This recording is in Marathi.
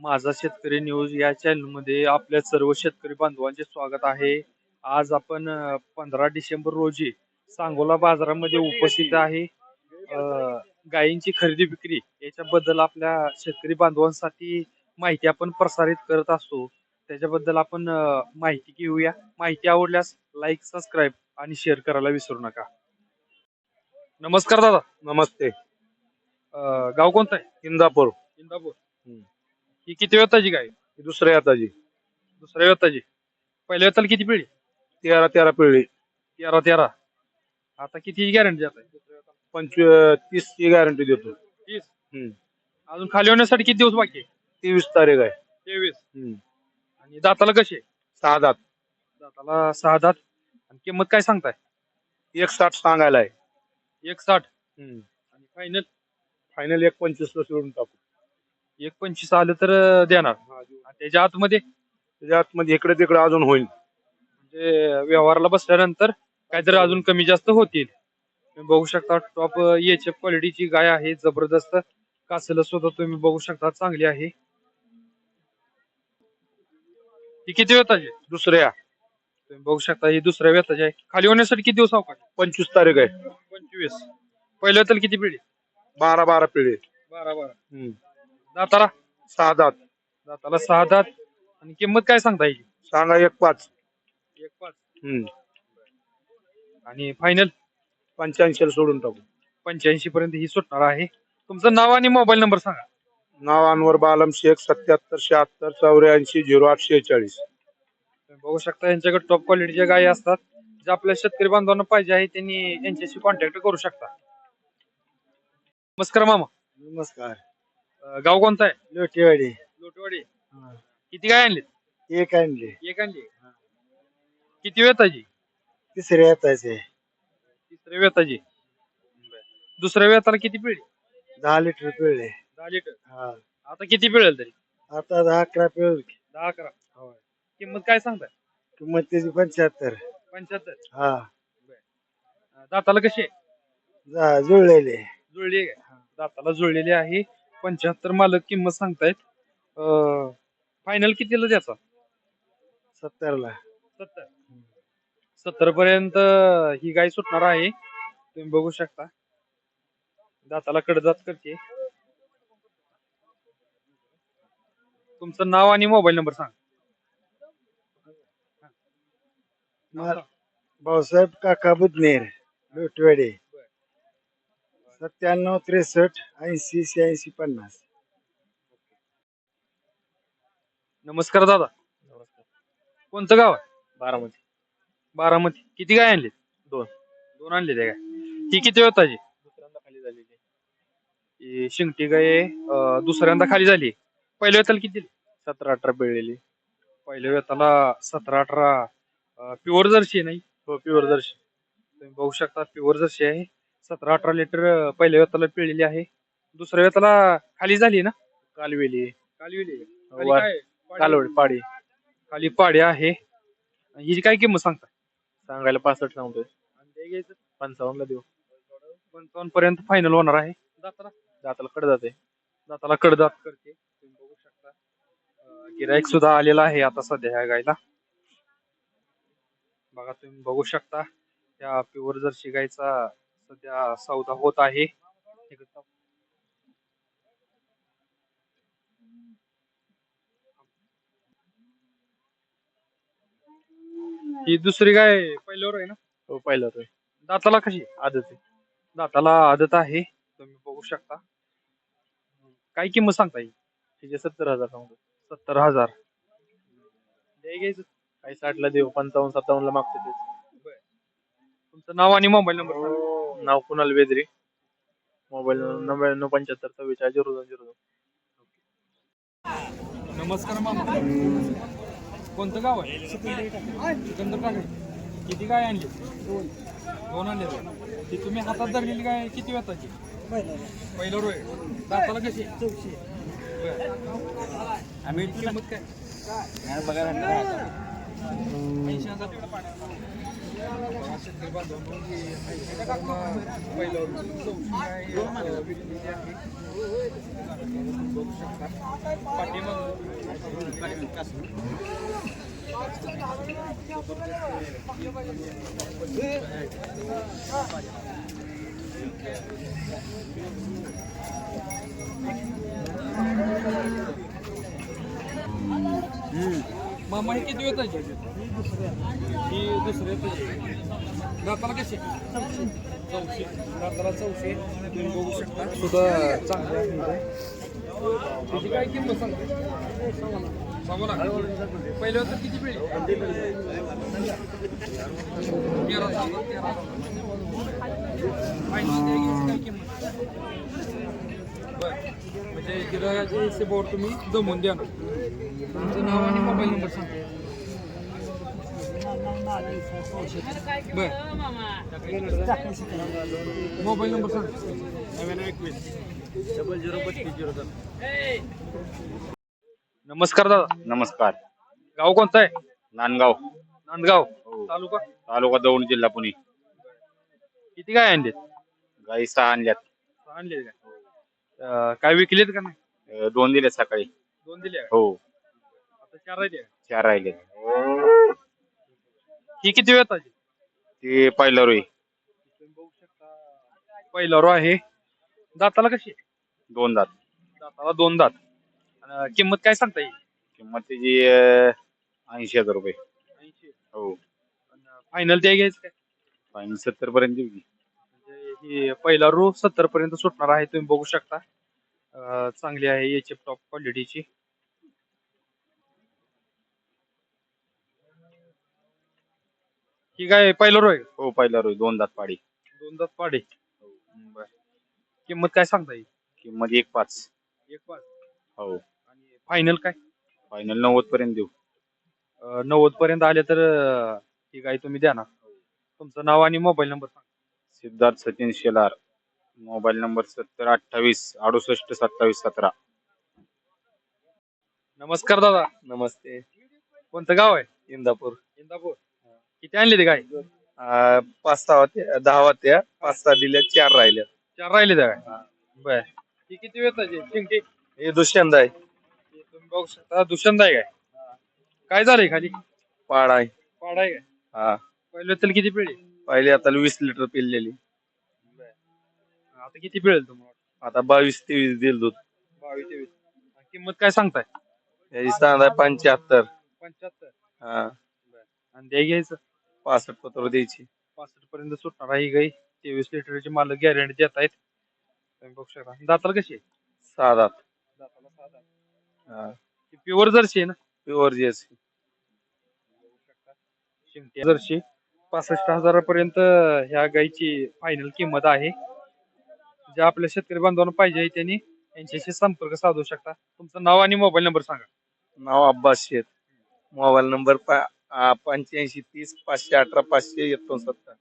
माझा शेतकरी न्यूज या चॅनलमध्ये आपल्या सर्व शेतकरी बांधवांचे स्वागत आहे. आज आपण पंधरा डिसेंबर रोजी सांगोला बाजारामध्ये उपस्थित आहे. गायींची खरेदी विक्री याच्याबद्दल आपल्या शेतकरी बांधवांसाठी माहिती आपण प्रसारित करत असतो. त्याच्याबद्दल आपण माहिती घेऊया. माहिती आवडल्यास लाईक सबस्क्राईब आणि शेअर करायला विसरू नका. नमस्कार दादा. नमस्ते. अ, गाव कोणतं आहे? इंदापूर. इंदापूर. हम्म. ही किती वेताची गाय? आहे? दुसऱ्या हाताची दुसऱ्या वेताची पहिल्या वेताला किती पिढी? तेरा तेरा पिढी. तेरा तेरा. आता किती गॅरंटी जात आहे पंचवीस तीस ची गॅरंटी देतो. तीस? हम्म. अजून खाली होण्यासाठी किती दिवस बाकी आहे? तेवीस तारीख आहे. तेवीस. हम्म. आणि दाताला कशी आहे? सहा दात दाताला सहा दात आणि किंमत काय सांगताय? एक साठ सांगायला आहे. एक साठ हम्म. आणि फायनल फायनल एक पंचवीस ला सोडून टाकू. एक पंचवीस आलं तर अं, देणार. आणि त्याच्या आतमध्ये? त्याच्या आतमध्ये इकडे तिकडे अजून होईल. म्हणजे व्यवहाराला बसल्यानंतर काहीतरी अजून कमी जास्त होतील. तुम्ही बघू शकता टॉप एच एफ क्वालिटीची गाय आहे जबरदस्त. कासलं सुद्धा तुम्ही बघू शकता चांगली आहे. ही किती वेताची आहे? दुसऱ्या. तुम्ही बघू शकता ही दुसऱ्या वेताची आहे. खाली होण्यासाठी किती दिवस अवकाश? पंचवीस तारीख आहे. पंचवीस. पहिल्या वेताला किती पिढी? बारा बारा पिढी. बारा बारा. हम्म. दाताला? सहा दात. दाताला सहा दात. आणि किंमत काय सांगता येईल? सांगा एक पाच. एक पाच. हम्म. आणि फायनल? पंच्याऐंशी ला सोडून टाकू. पंच्याऐंशी पर्यंत ही सुटणार आहे. तुमचं नाव आणि मोबाईल नंबर सांगा. नाव अनवर बालम शेख सत्याहत्तर शहात्तर चौऱ्याऐंशी झिरो आठ शेहेचाळीस. तुम्ही बघू शकता यांच्याकडे टॉप क्वालिटीच्या गायी असतात जे आपल्या शेतकरी बांधवांना पाहिजे आहे त्यांनी यांच्याशी कॉन्टॅक्ट करू शकता. नमस्कार मामा. नमस्कार. अं, गाव कोणतं आहे? लोटेवाडी. लोटवाडी. किती गाय आणली एक आणले. एक आणली. किती वेताची तिसऱ्या हाताचे तिसऱ्या वेताची दुसऱ्या वेताला किती पिळली दहा लिटर पिळले दहा लिटर. हा. आता किती पिळेल तरी? आता दहा अकरा पिळ दहा अकरा. किंमत काय सांगताय? किंमत त्याची पंच्याहत्तर. पंच्याहत्तर. हा. अं, दाताला कशी आहे? जा जुळलेले जुळली आहे का? दाताला जुळलेली आहे. पंच्याहत्तर मालक किंमत सांगतायत. फायनल कितीला द्याचा सत्तरला. सत्तर. सत्तर पर्यंत ही गाय सुटणार आहे. तुम्ही बघू शकता. दाताला कडदात करते. तुमचं नाव आणि मोबाईल नंबर सांग. मा- भाऊसाहेब काका बुधनेर लोटवाडे. सत्त्याण्णव त्रेसष्ट ऐंशी शहाऐंशी पन्नास. नमस्कार दादा. कोणतं गाव आहे? बारामती. बारामती. किती गाय आणली दोन. दोन आणले ते काय ही किती होताची? दुसऱ्यांदा खाली झालेली. ही शिंगटी गाय अं, दुसऱ्यांदा खाली झाली. पहिल्या वेताला किती? दिली? सतरा अठरा पिळलेली. पहिल्या वेताला सतरा अठरा प्युअर जर्सी आहे नाही? हो प्युअर दर्शन तुम्ही बघू शकता प्युअर जर्सी आहे. सतरा अठरा लिटर पहिल्या वेताला पिळलेली आहे. दुसऱ्या वेताला खाली झाली ना? कालवेली. खाली वेली आहे. खाली वर- काय? पाडी- कालवड पाडी. खाली पाडी आहे. हिची काय किंमत सांगता? सांगायला पासष्ट सांगतोय आणि ते घ्यायचं? पंचावन्न ला देऊ. पंचावन्न पर्यंत फायनल होणार आहे. दाताला दाताला कडे जाते. दाताला कडदात करते. गिरायक सुद्धा आलेला आहे आता सध्या ह्या गायला. बघा तुम्ही बघू शकता त्या प्युअर जर्सी गायचा सध्या सौदा होत आहे. ही दुसरी गाय पहिल्यावर आहे ना? हो पहिला तो दाताला कशी? आदत आहे. दाताला आदत आहे तुम्ही बघू शकता. काय किंमत सांगता येईल? तिचे सत्तर हजार सांगतो. सत्तर हजार. द्याय घ्यायचं. काही साठ ला देऊ पंचावन्न सत्तावन्न ला मागतो ते. तुमचं नाव आणि मोबाईल नंबर नाव कुणाल बेदरी. मोबाईल नव्याण्णव पंच्याहत्तर चव्वेचाळीस झिरो दोन झिरो दोन. नमस्कार मामा. कोणतं गाव आहे? सिकंदर टाकळी किती गाय आणली? दोन दोन आणले. ती तुम्ही हातात धरलेली गाय किती वेताची? पहिलं रोय दाताला कशी. आम्ही किंमत काय? शेतकरी बांधवांनो, ही हैदराबादला पहिल्यावर चौथी आहे, अ, विकलेली आहे. बघू शकता. मामा हे किती वेळ ही दुसरे येताची दाताला कशी? चौशे. दाताला चौशे. तुम्ही बघू शकता. सुद्धा चांगले आहे. त्याची काय किंमत सांगते सांगू ना. पहिले होतं किती पिढी? तेरा सांगा तेरा फायनल काय किंमत? बरं. म्हणजे गिरायाच्या हिशेबावर तुम्ही जमवून द्या ना. तुमचं नाव आणि मोबाईल नंबर सांगा. बर. मोबाईल नंबर सांग. नव्याण्णव एकवीस डबल झिरो बत्तीस झिरो नमस्कार दादा. नमस्कार. गाव कोणतं आहे? नांदगाव. नांदगाव. हो. तालुका? तालुका दौंड जिल्हा पुणे. किती काय आणले गाई सहा आणल्यात. आणले काय अं, काय विकलेत का नाही? अं, दोन दिले सकाळी. दोन दिले का? हो. आता चार राहिले का? चार राहिले. ही किती वेळ ताजी? ते पहिलं रोई. बघू शकता. पहिला रो आहे. दाताला कशी आहे? दोन दात. दाताला दोन दात. किंमत काय सांगता येईल? किंमत त्याची ऐंशी हजार रुपये. हो. फायनल ते घ्यायचं काय फायनल सत्तर पर्यंत देऊ की. ही पहिला रो सत्तर पर्यंत सुटणार आहे तुम्ही बघू शकता. चांगली आहे याची टॉप क्वालिटीची ही काय पहिला रो आहे का? हो पहिला रोई दोन दात पाडी. दोन दात पाडे. बर. किंमत काय सांगता येईल? किंमत एक पाच. एक पाच. हो. आणि फायनल काय? फायनल नव्वद पर्यंत देऊ. नव्वद पर्यंत आले तर ही काय तुम्ही द्या ना. तुमचं नाव आणि मोबाईल नंबर सांगा. सिद्धार्थ सचिन शेलार. मोबाईल नंबर सत्तर अठ्ठावीस अडुसष्ट सत्तावीस सतरा. नमस्कार दादा. नमस्ते. कोणतं गाव आहे? इंदापूर. इंदापूर. किती आणले ते काय? अं, पाच सहा होत्या दहा होत्या पाच सहा दिल्या चार राहिल्या. चार राहिले त्या काय? बर. ती किती वेळ चिंकी हे दुष्यंत आहे. तुम्ही बघू शकता. दुष्यंत आहे काय? काय झालंय खाली? पाड आहे. पाड आहे काय? हा. पहिले तर किती पिळे पहिले आता वीस लिटर पिळलेली आता किती पिळेल तुम्हाला आता बावीस तेवीस दिल दूध. बावीस तेवीस. किंमत काय सांगताय? याची सांगा पंच्याहत्तर. पंच्याहत्तर. हा. आणि द्या घ्यायचं पासष्ट पत्र द्यायची. पासष्ट पर्यंत सुटणार आहे गाई. तेवीस लिटरची मालक गॅरंटी देत आहेत. तुम्ही बघू शकता. दाताला कशी आहे? सहा दात दाताला. हा. ती प्युअर जर्सी आहे ना? Pure Jersey. शिंगटी जर्सी. पासष्ट हजारापर्यंत ह्या गाईची फायनल किंमत आहे. जे आपल्या शेतकरी बांधवांना पाहिजे त्यांनी यांच्याशी संपर्क साधू शकता. तुमचं नाव आणि मोबाईल नंबर सांगा. नाव अब्बास शेत मोबाईल नंबर पंच्याऐंशी तीस पाचशे अठरा पाचशे एकोणसत्तर.